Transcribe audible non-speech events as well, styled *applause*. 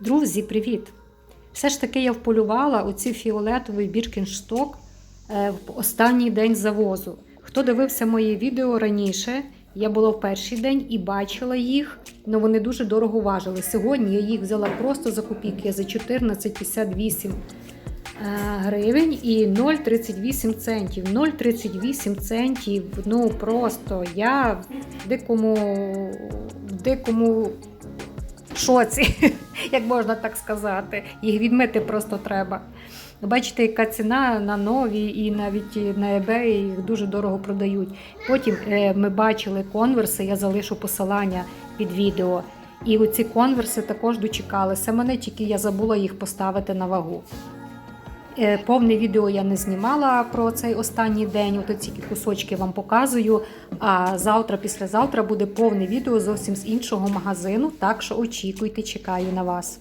Друзі, привіт! Все ж таки я вполювала оці фіолетовий біркіншток е, в останній день завозу. Хто дивився моє відео раніше, я була в перший день і бачила їх, але вони дуже дорого важили. Сьогодні я їх взяла просто за копійки за 14,58 е, гривень і 0,38 центів. 0,38 центів, ну просто я в дикому, в дикому шоці, *laughs* як можна так сказати. Їх відмити просто треба. Бачите, яка ціна на нові і навіть на eBay їх дуже дорого продають. Потім е, ми бачили конверси, я залишу посилання під відео. І оці конверси також дочекалися мене, тільки я забула їх поставити на вагу. Е, Повне відео я не знімала про цей останній день, от ці кусочки вам показую. А завтра, післязавтра буде повне відео зовсім з іншого магазину. Так що очікуйте, чекаю на вас.